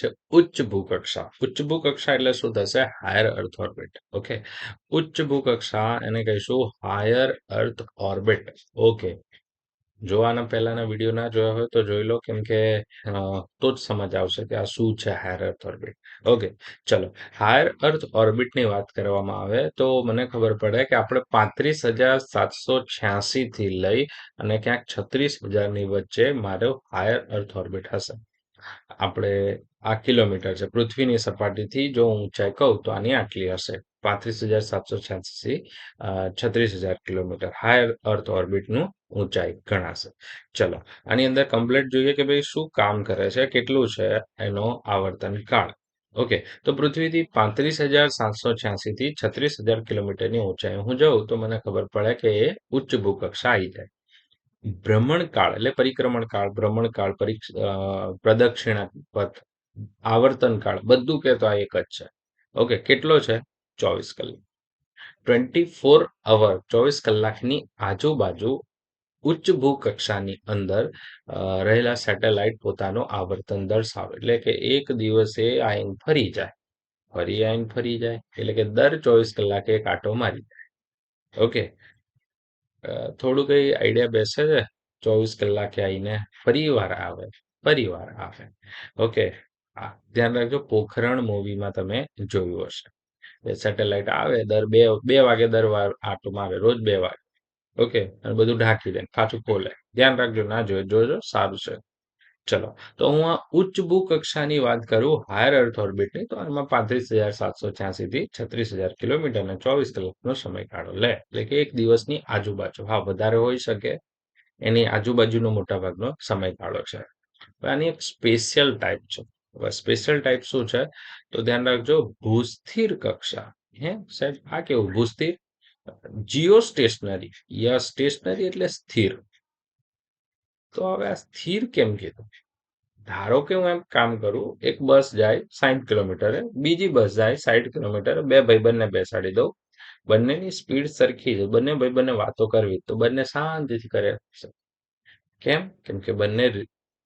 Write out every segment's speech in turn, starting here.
છે ઉચ્ચ ભૂકક્ષા. ઉચ્ચ ભૂકક્ષા એટલે શું થશે? Higher earth orbit. ઓકે? ઉચ્ચ ભૂકક્ષા એને કહીશું હાયર અર્થ ઓર્બિટ. ઓકે? જોવાના પહેલાના વીડિયો ના જોયા હોય તો જોઈ લો કેમ કે તો જ સમજ આવશે કે આ શું છે હાયર અર્થ ઓર્બિટ. ઓકે? ચલો. હાયર અર્થ ઓર્બિટની વાત કરવામાં આવે તો મને ખબર પડે કે આપણે પાંત્રીસ હજાર સાતસો છ્યાસી થી લઈ અને ક્યાંક છત્રીસ હજારની વચ્ચે મારો હાયર અર્થ ઓર્બિટ હશે. આપણે આ કિલોમીટર છે. પૃથ્વીની સપાટીથી જો ઊંચાઈ કહું તો આની આટલી હશે. પાંત્રીસ હજાર સાતસો છ્યાસી છત્રીસ હજાર કિલોમીટર. હાયર અર્થ ઓર્બિટનું ઊંચાઈ ગણાશે. ચલો, આની અંદર કમ્પ્લેટ જોઈએ કે ભાઈ શું કામ કરે છે, કેટલું છે એનો આવર્તન કાળ. ઓકે, તો પૃથ્વીથી પાંત્રીસ હજાર સાતસો છ્યાસી થી છત્રીસ હજાર કિલોમીટરની ઊંચાઈ. હું જાઉં તો મને ખબર પડે કે એ ઉચ્ચ ભૂકક્ષા આવી જાય. ભ્રમણકાળ એટલે પરિક્રમણ કાળ ભ્રમણકાળ પ્રદક્ષિણા પથ આવર્તન કાળ બધું કે તો આ એક જ છે. ઓકે, કેટલો છે? ચોવીસ કલાક. ટ્વેન્ટી ફોર અવર, ચોવીસ કલાકની આજુબાજુ ઉચ્ચ ભૂકક્ષાની અંદર રહેલા સેટેલાઇટ પોતાનું આવર્તન દર્શાવે. એટલે કે એક દિવસે આઈન ફરી જાય. ફરી આઈન ફરી જાય. એટલે કે દર ચોવીસ કલાકે એક આટો મારી જાય. ઓકે થોડું કઈ આઈડિયા બેસે છે, ચોવીસ કલાકે આવીને ફરી વાર આવે ફરી વાર આવે ઓકે ધ્યાન રાખજો, પોખરણ મૂવીમાં તમે જોયું હશે. સેટેલાઇટ આવે, દર બે બે વાગે દર વાર આટો મારે રોજ બે વાગે. ઓકે અને બધું ઢાંકી દે, પાછું ખોલે. ધ્યાન રાખજો, ના જોઈએ જોજો, સારું છે. ચલો, તો હું આ ઉચ્ચ ભૂકક્ષાની વાત કરું હાયર અર્થ ઓર્બિટની તો આમાં પાંત્રીસ હજાર સાતસો છ્યાસી થી છત્રીસ હજાર કિલોમીટર અને ચોવીસ કલાકનો સમયગાળો. લે, એટલે કે એક દિવસની આજુબાજુ. હા, વધારે હોઈ શકે. એની આજુબાજુનો મોટાભાગનો સમયગાળો છે. આની એક સ્પેશિયલ ટાઈપ છે. સ્પેશિયલ ટાઈપ શું છે? તો ધ્યાન રાખજો, ભૂસ્થિર કક્ષા. હે, સાહેબ, આ કેવું? ભૂસ્થિર? જીઓ સ્ટેશનરી યા સ્ટેશનરી એટલે સ્થિર. તો હવે આ સ્થિર કેમ કીધું? ધારો કે હું એમ કામ કરું, એક બસ જાય સાઠ કિલોમીટરે, બીજી બસ જાય સાઠ કિલોમીટરે, બે ભાઈબંધને બેસાડી દઉં, બંનેની સ્પીડ સરખી છે, બંને ભાઈબંધને વાતો કરવી, તો બંને શાંતિથી કરે. કેમ? કેમ કે બંને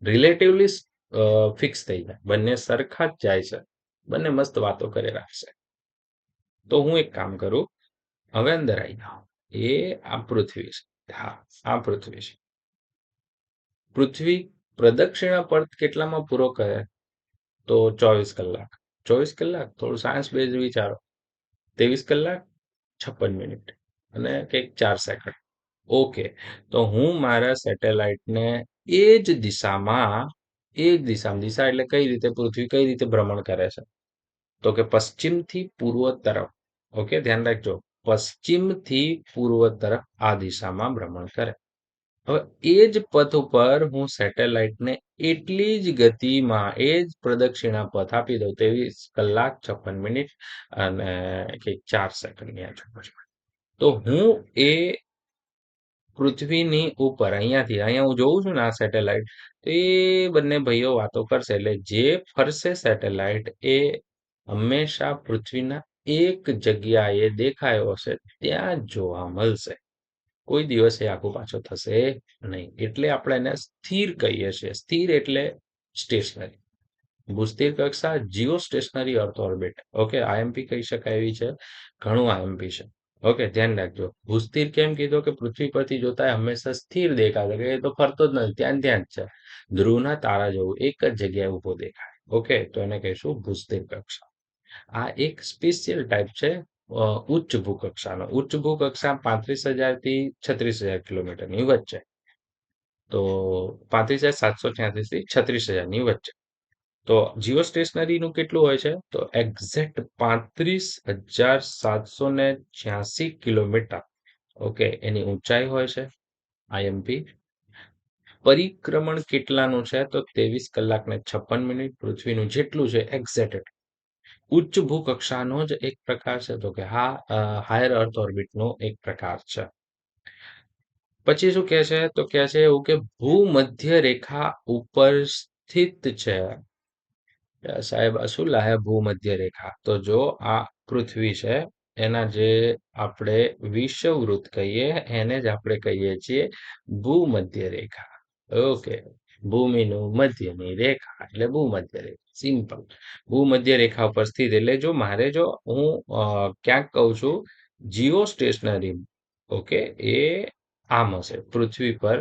રિલેટિવલી ફિક્સ થઈ જાય. બંને સરખા જ જાય છે. બંને મસ્ત વાતો કરી રાખશે. તો હું એક કામ કરું, હવે અંદર આવી જાઉં. એ આ પૃથ્વી છે. હા, આ પૃથ્વી છે. પૃથ્વી પ્રદક્ષિણા પર કેટલામાં પૂરો કરે? તો ચોવીસ કલાક. ચોવીસ કલાક? થોડું સાયન્સ બેઝ વિચારો. ત્રેવીસ કલાક? છપ્પન મિનિટ અને કંઈક ચાર સેકન્ડ ઓકે તો હું મારા સેટેલાઇટને એ જ દિશામાં, એ જ દિશામાં, દિશા એટલે કઈ રીતે? પૃથ્વી કઈ રીતે ભ્રમણ કરે છે? તો કે પશ્ચિમથી પૂર્વ તરફ. ઓકે ધ્યાન રાખજો. પશ્ચિમથી પૂર્વ તરફ આ દિશામાં ભ્રમણ કરે. હવે એ જ પથ ઉપર હું સેટેલાઇટને એટલી જ ગતિમાં, એ જ પ્રદક્ષિણા પથ આપી દઉં ત્રેવીસ કલાક છપ્પન મિનિટ અને કંઈક ચાર સેકન્ડની આજુબાજુ તો હું એ પૃથ્વીની ઉપર અહીંયાથી, અહીંયા હું જોઉં છું ને આ સેટેલાઇટ, તો એ બંને ભાઈઓ વાતો કરશે એટલે જે ફરશે સેટેલાઇટ એ હંમેશા પૃથ્વીના એક જગ્યાએ દેખાયો હશે, ત્યાં જોવા મળશે. કોઈ દિવસ એ પાછો થશે નહીં. એટલે આપણે એને સ્થિર કહીએ છીએ. સ્થિર એટલે સ્ટેશનરી ભૂસ્થિર કક્ષા geostationary earth orbit okay IMP કહી શકાય એવી છે. ઘણું આઈએમપી છે. ઓકે ધ્યાન રાખજો. ભૂસ્થિર કેમ કીધું કે પૃથ્વી પરથી જોતા હંમેશા સ્થિર દેખાતો કે એ તો ફરતો જ નથી. ત્યાં ત્યાં જ છે. ધ્રુવના તારા જેવું એક જ જગ્યાએ ઊભો દેખાય. ઓકે તો એને કહીશું ભૂસ્થિર કક્ષા. આ એક સ્પેશિયલ ટાઈપ છે. ઉચ્ચ ભૂકક્ષાનો. ઉચ્ચ ભૂકક્ષા પાંત્રીસ હજારથી છત્રીસ હજાર કિલોમીટરની વચ્ચે. તો પાંત્રીસ હજાર સાતસો થી છત્રીસ હજારની વચ્ચે. તો જીઓ સ્ટેશનરીનું કેટલું હોય છે? તો એક્ઝેક્ટ પાંત્રીસ હજાર સાતસો ને છ્યાસી કિલોમીટર. ઓકે, એની ઊંચાઈ હોય છે આઈએમપી પરિક્રમણ કેટલાનું છે? તો ત્રેવીસ કલાક ને છપ્પન મિનિટ પૃથ્વીનું જેટલું છે, એક્ઝેક્ટ ઉચ્ચ ભૂકક્ષાનો જ એક પ્રકાર છે, તો કે હા હાયર અર્થ ઓર્બિટનો એક પ્રકાર છે. પછી શું કે છે? તો કે છે એવું કે ભૂમધ્ય રેખા ઉપર સ્થિત છે. સાહેબ શું લાહે ભૂમધ્ય રેખા તો જો આ પૃથ્વી છે, એના જે આપણે વિષવવૃત્ત કહીએ, એને જ આપણે કહીએ છીએ ભૂમધ્ય રેખા ઓકે. ભૂમિનું મધ્યની રેખા, એટલે ભૂમધ્ય રેખા સિમ્પલ ભૂમધ્ય રેખા ઉપર સ્થિત, એટલે જો મારે જો હું ક્યાંક કહું છું જીઓ સ્ટેશનરી ઓકે, એ આમ હશે. પૃથ્વી પર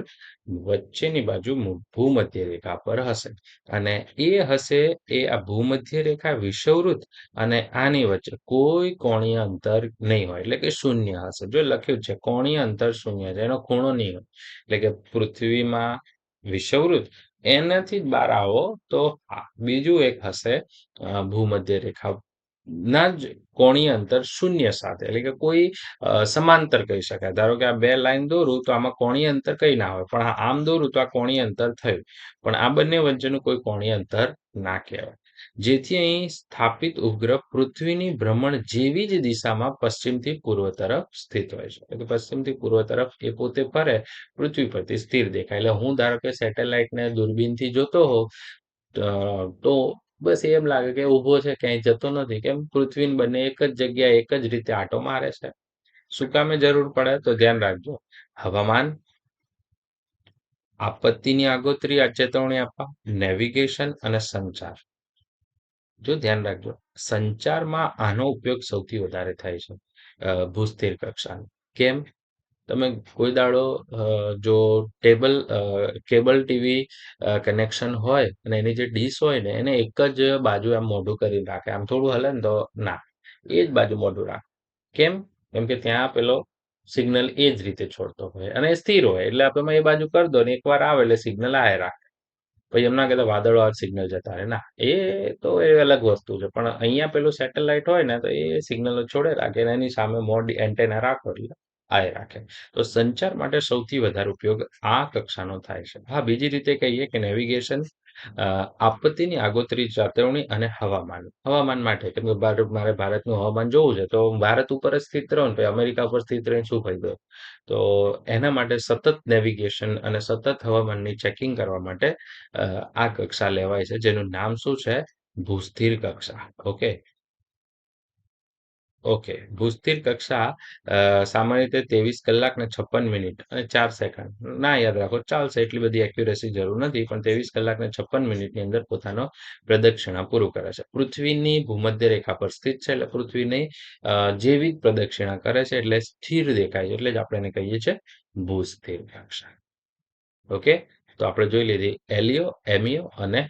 વચ્ચેની બાજુ ભૂમધ્ય રેખા પર હશે. અને એ હશે, એ આ ભૂમધ્ય રેખા વિષુવવૃત્ત અને આની વચ્ચે કોઈ કોણીય અંતર નહીં હોય. એટલે કે શૂન્ય હશે. જો લખ્યું છે, કોણીય અંતર શૂન્ય છે, એનો ખૂણો નહીં હોય. એટલે કે પૃથ્વીમાં વિષુવવૃત્ત એનાથી જ બહાર આવો તો બીજું એક હશે ભૂમધ્ય રેખા ના જ કોણીય અંતર શૂન્ય સાથે, એટલે કે કોઈ સમાંતર કહી શકાય. ધારો કે આ બે લાઈન દોરું તો આમાં કોણીય અંતર કઈ ના હોય, પણ આમ દોરું તો આ કોણીય અંતર થયું. પણ આ બંને વચ્ચેનું કોઈ કોણીય અંતર ના કહેવાય. જેથી અહીં સ્થાપિત ઉપગ્રહ પૃથ્વીની ભ્રમણ જેવી જ દિશામાં પશ્ચિમથી પૂર્વ તરફ સ્થિત હોય છે. એટલે પશ્ચિમથી પૂર્વ તરફ એ પોતે ફરે, પૃથ્વી પરથી સ્થિર દેખાય. એટલે હું ધારો કે સેટેલાઇટને દૂરબીનથી જોતો હોઉં, તો બસ એમ લાગે કે ઊભો છે, ક્યાંય જતો નથી. કેમ? પૃથ્વી બંને એક જ જગ્યાએ એક જ રીતે આંટો મારે છે. શું કામે જરૂર પડે? તો ધ્યાન રાખજો. હવામાન, આપત્તિની આગોતરી ચેતવણી આપવા, નેવિગેશન અને સંચાર. જો ધ્યાન રાખજો, સંચારમાં આનો ઉપયોગ સૌથી વધારે થાય છે ભૂસ્થિર કક્ષાનો. કેમ? તમે કોઈ દાડો જો ટેબલ કેબલ ટીવી કનેક્શન હોય અને એની જે ડીશ હોય ને, એને એક જ બાજુ આમ મોઢું કરી રાખે આમ થોડું હલે ને તો ના, એ જ બાજુ મોઢું રાખે. કેમ? કેમ કે ત્યાં પેલો સિગ્નલ એ જ રીતે છોડતો હોય અને સ્થિર હોય, એટલે આપણે એ બાજુ કરી દો ને એકવાર આવે એટલે સિગ્નલ આય રાખે. પછી એમના કહેતા વાદળો આ સિગ્નલ જતા રહે. ના, એ તો એ અલગ વસ્તુ છે. પણ અહીંયા પેલું સેટેલાઇટ હોય ને, તો એ સિગ્નલો છોડે રાખે એની સામે મોડી એન્ટેના રાખો એટલે આય રાખે. તો સંચાર માટે સૌથી વધારે ઉપયોગ આ કક્ષાનો થાય છે. હા, બીજી રીતે કહીએ કે નેવિગેશન આપત્તિની આગોતરી ચેતવણી અને હવામાન. હવામાન માટે કેમ કે મારે ભારતનું હવામાન જોવું છે, તો ભારત ઉપર જ સ્થિત રહો ને પછી અમેરિકા ઉપર સ્થિત રહીને શું ફાયદો? તો એના માટે સતત નેવિગેશન અને સતત હવામાનની ચેકિંગ કરવા માટે આ કક્ષા લેવાય છે, જેનું નામ શું છે? ભૂસ્થિર કક્ષા. Okay okay. ભૂસ્થિર કક્ષા સામાન્ય રીતે ત્રેવીસ કલાક ને છપ્પન મિનિટ અને ચાર સેકન્ડ. ના, યાદ રાખો, ચાલશે, એટલી બધી એક્યુરેસી જરૂર નથી, પણ ત્રેવીસ કલાક ને છપ્પન મિનિટની અંદર પોતાનો પ્રદક્ષિણા પૂરું કરે છે. પૃથ્વીની ભૂમધ્ય રેખા પર સ્થિત છે, એટલે પૃથ્વીની જેવી પ્રદક્ષિણા કરે છે, એટલે સ્થિર દેખાય છે, એટલે જ આપણે એને કહીએ છીએ ભૂસ્થિર કક્ષા. ઓકે? તો આપણે જોઈ લીધી, એલિયો, એમિયો અને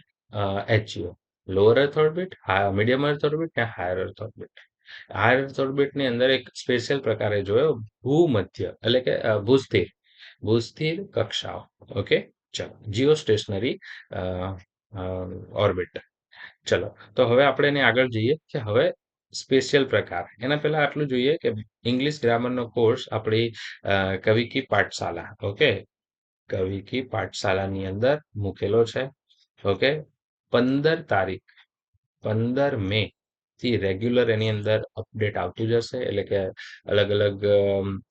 HEO. Lower earth orbit medium earth orbit અને higher earth orbit higher earth ઓર્બિટની અંદર એક સ્પેશિયલ પ્રકારે જોયો, ભૂમધ્ય, એટલે કે ભૂસ્થિર ભૂસ્થિર કક્ષાઓ. ઓકે? ચલો. જીઓ સ્ટેશનરી ઓર્બિટ ચલો. તો હવે આપણે એને આગળ જઈએ કે હવે સ્પેશિયલ પ્રકાર. એના પહેલા આટલું જોઈએ કે ઇંગ્લિશ ગ્રામરનો કોર્સ આપણી કવિકી પાઠશાલા. ઓકે? કવિકી પાઠશાલાની અંદર મૂકેલો છે. ઓકે? પંદર તારીખ. પંદર મે. થી રેગ્યુલર એની અંદર અપડેટ આવતું જશે, એટલે કે અલગ અલગ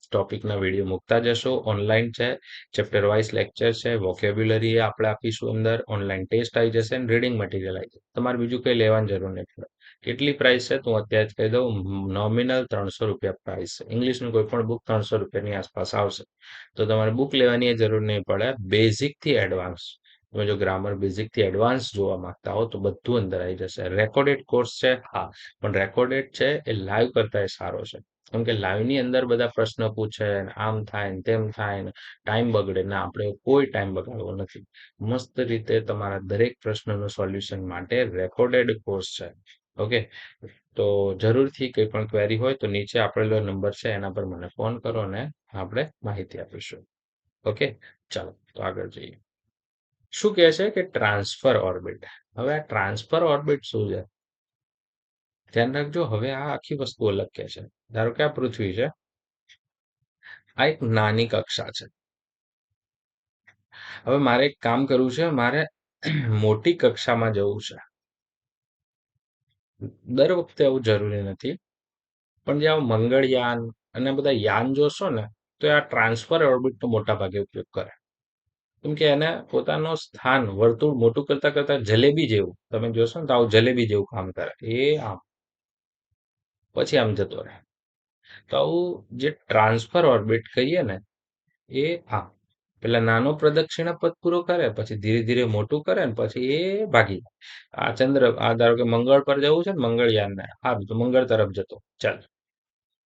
ટોપિકના વીડિયો મૂકતા જશો. ઓનલાઈન છે ચેપ્ટર વાઇઝ લેક્ચર છે વોકેબ્યુલરી આપણે આપીશું અંદર. ઓનલાઈન ટેસ્ટ આવી જશે અને રીડિંગ મટીરિયલ આવી જશે. તમારે બીજું કંઈ લેવાની જરૂર નહીં પડે. કેટલી પ્રાઇસ છે? તો અત્યારે જ કહી દઉં નોમિનલ ત્રણસો રૂપિયા પ્રાઇસ છે. ઇંગ્લિશનું કોઈ પણ બુક ત્રણસો રૂપિયાની આસપાસ આવશે. તો તમારે બુક લેવાની જરૂર નહીં પડે. બેઝિકથી એડવાન્સ તમે જો ગ્રામર બેઝિકથી એડવાન્સ જોવા માંગતા હો તો બધું અંદર આવી જશે. રેકોર્ડેડ કોર્સ છે, હા, પણ રેકોર્ડેડ છે એ લાઈવ કરતા એ સારો છે. કેમ કે લાઈવની અંદર બધા પ્રશ્ન પૂછે આમ થાય ને તેમ થાય ને ટાઈમ બગડે. ના, આપણે કોઈ ટાઈમ બગાડવો નથી. મસ્ત રીતે તમારા દરેક પ્રશ્નનું સોલ્યુશન માટે રેકોર્ડેડ કોર્સ છે. ઓકે? તો જરૂરથી કંઈ પણ ક્વેરી હોય તો નીચે આપેલો નંબર છે, એના પર મને ફોન કરો ને આપણે માહિતી આપીશું. ઓકે? ચાલો, તો આગળ જઈએ. શું કહે છે કે ટ્રાન્સફર ઓર્બિટ? હવે આ ટ્રાન્સફર ઓર્બિટ શું છે? ધ્યાન રાખજો, હવે આ આખી વસ્તુ અલગ કે છે. ધારો કે આ પૃથ્વી છે. આ એક નાની કક્ષા છે. હવે મારે એક કામ કરવું છે, મારે મોટી કક્ષામાં જવું છે. દર વખતે આવું જરૂરી નથી. પણ જે મંગળયાન અને બધા યાન જોશો ને, તો આ ટ્રાન્સફર ઓર્બિટનો મોટા ભાગે ઉપયોગ કરે. કેમ કે એને પોતાનો સ્થાન, વર્તુળ મોટું કરતા કરતા જલેબી જેવું, તમે જોશો ને તો આવું જલેબી જેવું કામ કરે. એ આમ. પછી આમ જતો રહે. તો આવું જે ટ્રાન્સફર ઓર્બિટ કહીએ ને, એ આમ. પેલા નાનો પ્રદક્ષિણા પથ પૂરો કરે, પછી ધીરે ધીરે મોટું કરે ને પછી એ ભાગી આ ચંદ્ર, આ ધારો કે મંગળ પર જવું છે ને, મંગળયાનને, સારું, તો મંગળ તરફ જતો. ચાલ.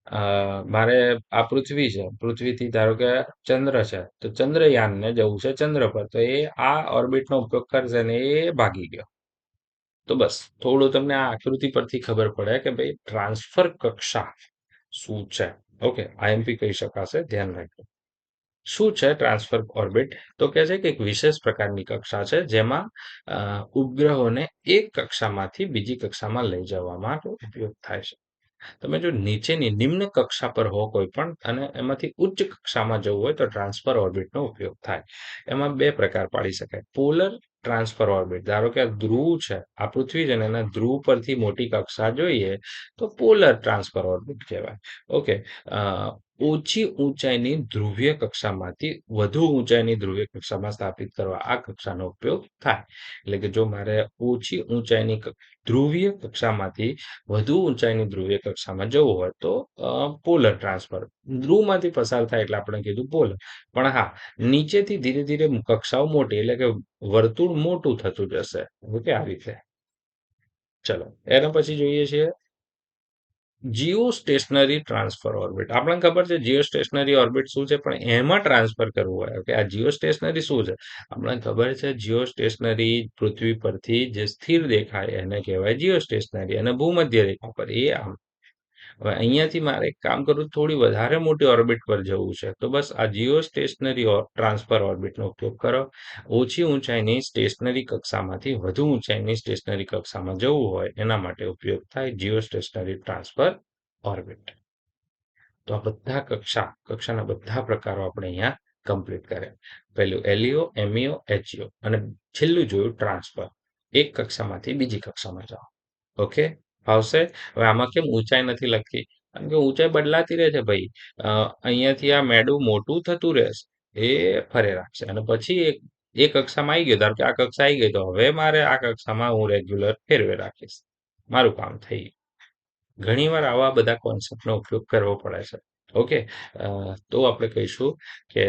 અ, મારે આ પૃથ્વી છે. પૃથ્વીથી ધારો કે ચંદ્ર છે તો ચંદ્રયાનને જવું છે ચંદ્ર પર તો એ આ ઓર્બિટનો ઉપયોગ કરશે ને એ ભાગી ગયો. તો બસ થોડું તમને આ આકૃતિ પરથી ખબર પડે કે ભાઈ ટ્રાન્સફર કક્ષા શું છે. ઓકે આઈએમપી કહી શકાશે ધ્યાન રાખજો. શું છે ટ્રાન્સફર ઓર્બિટ? તો કે છે કે એક વિશેષ પ્રકારની કક્ષા છે જેમાં ઉપગ્રહોને એક કક્ષામાંથી બીજી કક્ષામાં લઈ જવા માટે ઉપયોગ થાય છે. તમે જો નીચેની નિમ્ન કક્ષા પર હો કોઈ પણ, અને એમાંથી ઉચ્ચ કક્ષામાં જવું હોય તો ટ્રાન્સફર ઓર્બિટનો ઉપયોગ થાય. એમાં બે પ્રકાર પાડી શકાય. Polar transfer orbit. ધારો કે આ ધ્રુવ છે, આ પૃથ્વી છે એના ધ્રુવ પરથી મોટી કક્ષા જોઈએ તો પોલર ટ્રાન્સફર ઓર્બિટ કહેવાય. ઓકે ઓછી ઊંચાઈની ધ્રુવીય કક્ષામાંથી વધુ ઊંચાઈની ધ્રુવીય કક્ષામાં સ્થાપિત કરવા આ કક્ષાનો ઉપયોગ થાય. એટલે કે જો મારે ઓછી ઊંચાઈની ધ્રુવીય કક્ષામાંથી વધુ ઊંચાઈની ધ્રુવીય કક્ષામાં જવું હોય તો પોલર ટ્રાન્સફર. ધ્રુવમાંથી પસાર થાય એટલે આપણે કીધું પોલર. પણ હા, નીચેથી ધીરે ધીરે કક્ષાઓ મોટી, એટલે કે વર્તુળ મોટું થતું જશે. ઓકે આ રીતે. ચલો, એના પછી જોઈએ છીએ જીઓ સ્ટેશનરી ટ્રાન્સફર ઓર્બિટ આપણને ખબર છે જીઓ સ્ટેશનરી ઓર્બિટ શું છે? પણ એમાં ટ્રાન્સફર કરવું હોય. કે આ જીઓ સ્ટેશનરી શું છે? આપણને ખબર છે જીઓ સ્ટેશનરી પૃથ્વી પરથી જે સ્થિર દેખાય એને કહેવાય જીઓ સ્ટેશનરી અને ભૂમધ્ય રેખા પર. એ આમ હવે અહીંયાથી મારે એક કામ કરવું થોડી વધારે મોટી ઓર્બિટ પર જવું છે. તો બસ આ જીઓ સ્ટેશનરી ટ્રાન્સફર ઓર્બિટનો ઉપયોગ કરો. ઓછી ઊંચાઈની સ્ટેશનરી કક્ષામાંથી વધુ ઊંચાઈની સ્ટેશનરી કક્ષામાં જવું હોય, એના માટે ઉપયોગ થાય જીઓ સ્ટેશનરી ટ્રાન્સફર ઓર્બિટ. તો આ બધા કક્ષા, કક્ષાના બધા પ્રકારો આપણે અહીંયા કમ્પ્લીટ કર્યા. પહેલું એલિયો એમઈઓ, એચઈઓ અને છેલ્લું જોયું ટ્રાન્સફર. એક કક્ષામાંથી બીજી કક્ષામાં જાઓ. ઓકે? આવશે? હવે આમાં કેમ ઊંચાઈ નથી લખી? કારણ કે ઊંચાઈ બદલાતી રહે છે ભાઈ. અહીંયાથી આ મેડું મોટું થતું રહેશે. એ ફરે રાખશે. અને પછી એક, એ કક્ષામાં આવી ગયો. ધારો કે આ કક્ષા આવી ગઈ, તો હવે મારે આ કક્ષામાં હું રેગ્યુલર ફેરવે રાખીશ. મારું કામ થઈ ગયું. ઘણીવાર આવા બધા કોન્સેપ્ટનો ઉપયોગ કરવો પડે છે. ઓકે તો આપણે કહીશું કે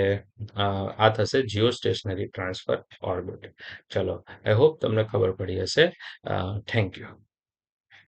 આ થશે જીઓ સ્ટેશનરી ટ્રાન્સફર ઓર્બિટ ચલો આઈ હોપ તમને ખબર પડી હશે. Thank you